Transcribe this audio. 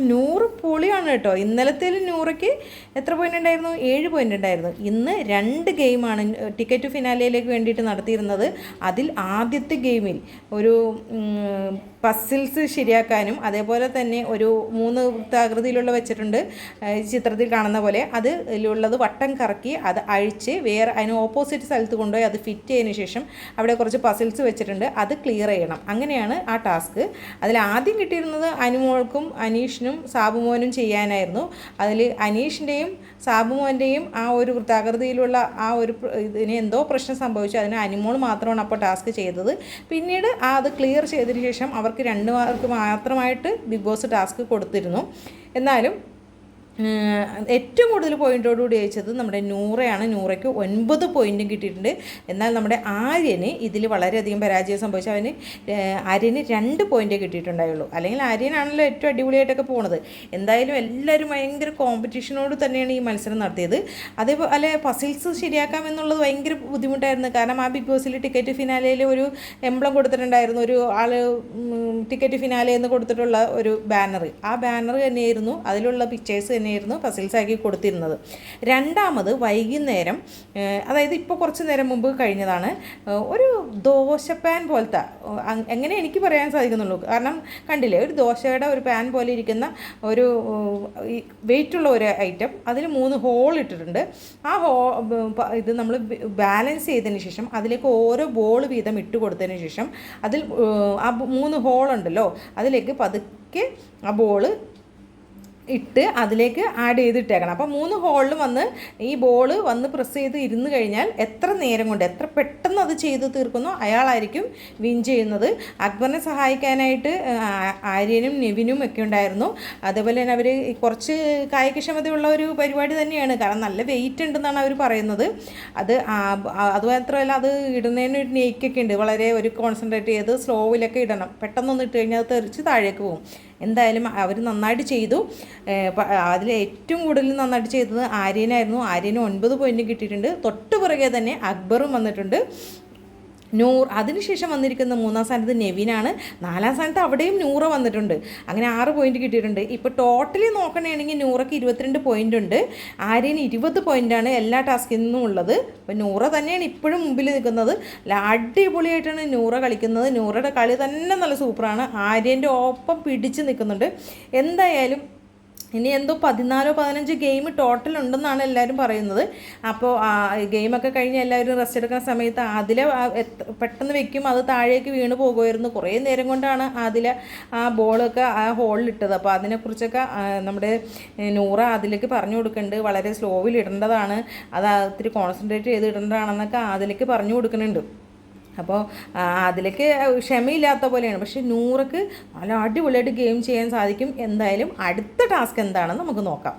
നൂറ് പൊളിയാണ് കേട്ടോ. ഇന്നലത്തേൽ നൂറയ്ക്ക് എത്ര പോയിന്റ് ഉണ്ടായിരുന്നു? ഏഴ് പോയിന്റ് ഉണ്ടായിരുന്നു. ഇന്ന് രണ്ട് ഗെയിമാണ് ടിക്കറ്റ് ഫിനാലയിലേക്ക് വേണ്ടിയിട്ട് നടത്തിയിരുന്നത്. അതിൽ ആദ്യത്തെ ഗെയിമിൽ ഒരു പസിൽസ് ശരിയാക്കാനും അതേപോലെ തന്നെ ഒരു മൂന്ന് വൃത്താകൃതിയിലുള്ള വെച്ചിട്ടുണ്ട് ചിത്രത്തിൽ കാണുന്ന പോലെ. അത് ഉള്ളത് വട്ടം കറക്കി അത് അഴിച്ച് വേറെ അതിന് ഓപ്പോസിറ്റ് സ്ഥലത്ത് കൊണ്ടുപോയി അത് ഫിറ്റ് ചെയ്തതിന് ശേഷം അവിടെ കുറച്ച് പസിൽസ് വെച്ചിട്ടുണ്ട് അത് ക്ലിയർ ചെയ്യണം. അങ്ങനെയാണ് ആ ടാസ്ക് അതിൽ ആദ്യം കിട്ടിയിരുന്നത് അനുമോൾക്കും അനീഷിനും സാബുമോനും ചെയ്യാനായിരുന്നു. അതിൽ അനീഷിന്റെയും സാബുമോന്റെയും ആ ഒരു വൃത്താകൃതിയിലുള്ള ആ ഒരു ഇതിന് എന്തോ പ്രശ്നം സംഭവിച്ചു. അതിന് അനുമോൾ മാത്രമാണ് അപ്പോൾ ടാസ്ക് ചെയ്തത്. പിന്നീട് ആ അത് ക്ലിയർ ചെയ്തതിന് ശേഷം അവർക്ക് രണ്ട് മാർക്ക് മാത്രമായിട്ട് ബിഗ് ബോസ് ടാസ്ക് കൊടുത്തിരുന്നു. എന്നാലും ഏറ്റവും കൂടുതൽ പോയിന്റോടുകൂടി അയച്ചത് നമ്മുടെ നൂറയാണ്. നൂറയ്ക്ക് ഒൻപത് പോയിന്റും കിട്ടിയിട്ടുണ്ട്. എന്നാൽ നമ്മുടെ ആര്യന് ഇതിൽ വളരെയധികം പരാജയം സംഭവിച്ചു. അവന് ആര്യന് രണ്ട് പോയിന്റേ കിട്ടിയിട്ടുണ്ടായുള്ളൂ. അല്ലെങ്കിൽ ആര്യനാണല്ലോ ഏറ്റവും അടിപൊളിയായിട്ടൊക്കെ പോണത്. എന്തായാലും എല്ലാവരും ഭയങ്കര കോമ്പറ്റീഷനോട് തന്നെയാണ് ഈ മത്സരം നടത്തിയത്. അതേപോലെ പസിൽസ് ശരിയാക്കാം എന്നുള്ളത് ഭയങ്കര ബുദ്ധിമുട്ടായിരുന്നു. കാരണം ആ ബിഗ് ബോസിൽ ടിക്കറ്റ് ഫിനാലയിൽ ഒരു എംബ്ലം കൊടുത്തിട്ടുണ്ടായിരുന്നു. ഒരു ആൾ ടിക്കറ്റ് ഫിനാലെ എന്ന് കൊടുത്തിട്ടുള്ള ഒരു ബാനർ ആ ബാനർ തന്നെയായിരുന്നു അതിലുള്ള പിക്ചേഴ്സ് തന്നെയായിരുന്നു പസിൽസ് ആക്കി കൊടുത്തിരുന്നത്. രണ്ടാമത് വൈകുന്നേരം അതായത് ഇപ്പോൾ കുറച്ച് നേരം മുമ്പ് കഴിഞ്ഞതാണ് ഒരു ദോശപ്പാൻ പോലത്തെ എങ്ങനെ എനിക്ക് പറയാൻ സാധിക്കുന്നുള്ളൂ. കാരണം കണ്ടില്ലേ ഒരു ദോശയുടെ ഒരു പാൻ പോലെ ഇരിക്കുന്ന ഒരു വെയിറ്റുള്ള ഒരു ഐറ്റം അതിൽ മൂന്ന് ഹോൾ ഇട്ടിട്ടുണ്ട്. ആ ഹോ ഇത് നമ്മൾ ബാലൻസ് ചെയ്തതിന് ശേഷം അതിലേക്ക് ഓരോ ബോൾ വീതം ഇട്ട് കൊടുത്തതിന് ശേഷം അതിൽ ആ മൂന്ന് ഹോൾ ഉണ്ടല്ലോ അതിലേക്ക് പതുക്കെ ആ ബോൾ ഇട്ട് അതിലേക്ക് ആഡ് ചെയ്തിട്ടേക്കണം. അപ്പോൾ മൂന്ന് ഹോളിൽ വന്ന് ഈ ബോൾ വന്ന് പ്രസ് ചെയ്ത് ഇരുന്ന് കഴിഞ്ഞാൽ എത്ര നേരം കൊണ്ട് എത്ര പെട്ടെന്ന് അത് ചെയ്ത് തീർക്കുന്നോ അയാളായിരിക്കും വിൻ ചെയ്യുന്നത്. അക്ബറിനെ സഹായിക്കാനായിട്ട് ആര്യനും നെവിനും ഒക്കെ ഉണ്ടായിരുന്നു. അതേപോലെ തന്നെ അവർ കുറച്ച് കായികക്ഷമതയുള്ള ഒരു പരിപാടി തന്നെയാണ്. കാരണം നല്ല വെയിറ്റ് ഉണ്ടെന്നാണ് അവർ പറയുന്നത്. അത് ആ- അത് മാത്രമല്ല അത് ഇടുന്നതിന് ഒരു നെയ്ക്കൊക്കെ ഉണ്ട്. വളരെ ഒരു കോൺസെൻട്രേറ്റ് ചെയ്ത് സ്ലോവിലൊക്കെ ഇടണം. പെട്ടെന്നൊന്ന് ഇട്ട് കഴിഞ്ഞാൽ അത് തെറിച്ച് താഴേക്ക് പോകും. എന്തായാലും അവർ നന്നായിട്ട് ചെയ്തു. അതിൽ ഏറ്റവും കൂടുതൽ നന്നായിട്ട് ചെയ്തത് ആര്യനായിരുന്നു. ആര്യന് ഒൻപത് പോയിന്റ് കിട്ടിയിട്ടുണ്ട്. തൊട്ട് തന്നെ അക്ബറും വന്നിട്ടുണ്ട്. നൂർ അതിനുശേഷം വന്നിരിക്കുന്ന മൂന്നാം സ്ഥാനത്ത് നെവിനാണ്. നാലാം സ്ഥാനത്ത് അവിടെയും നൂറ വന്നിട്ടുണ്ട്. അങ്ങനെ ആറ് പോയിന്റ് കിട്ടിയിട്ടുണ്ട്. ഇപ്പോൾ ടോട്ടലി നോക്കണമെങ്കിൽ നൂറയ്ക്ക് ഇരുപത്തിരണ്ട് പോയിന്റ് ഉണ്ട്. ആര്യന് ഇരുപത് പോയിന്റാണ് എല്ലാ ടാസ്കിൽ നിന്നും ഉള്ളത്. അപ്പോൾ നൂറ തന്നെയാണ് ഇപ്പോഴും മുമ്പിൽ നിൽക്കുന്നത്. അടിപൊളിയായിട്ടാണ് നൂറ കളിക്കുന്നത്. നൂറയുടെ കളി തന്നെ നല്ല സൂപ്പറാണ് ആര്യന്റെ ഒപ്പം പിടിച്ച് നിൽക്കുന്നുണ്ട്. എന്തായാലും ഇനി എന്തോ പതിനാലോ പതിനഞ്ച് ഗെയിം ടോട്ടൽ ഉണ്ടെന്നാണ് എല്ലാവരും പറയുന്നത്. അപ്പോൾ ഗെയിമൊക്കെ കഴിഞ്ഞ് എല്ലാവരും റെസ്റ്റ് എടുക്കുന്ന സമയത്ത് അതിലെ പെട്ടെന്ന് വെക്കും അത് താഴേക്ക് വീണ് പോകുമായിരുന്നു. കുറേ നേരം കൊണ്ടാണ് അതിലെ ആ ബോളൊക്കെ ആ ഹോളിലിട്ടത് അപ്പോൾ അതിനെക്കുറിച്ചൊക്കെ നമ്മുടെ നൂറ അതിലേക്ക് പറഞ്ഞു കൊടുക്കുന്നുണ്ട്. വളരെ സ്ലോവിൽ ഇടേണ്ടതാണ്. അത് ഒത്തിരി കോൺസെൻട്രേറ്റ് ചെയ്ത് ഇടേണ്ടതാണെന്നൊക്കെ അതിലേക്ക് പറഞ്ഞു കൊടുക്കുന്നുണ്ട്. അപ്പോൾ അതിലേക്ക് ക്ഷമയില്ലാത്ത പോലെയാണ്. പക്ഷേ നൂറക്ക് നല്ല അടിപൊളിയായിട്ട് ഗെയിം ചെയ്യാൻ സാധിക്കും. എന്തായാലും അടുത്ത ടാസ്ക് എന്താണെന്ന് നമുക്ക് നോക്കാം.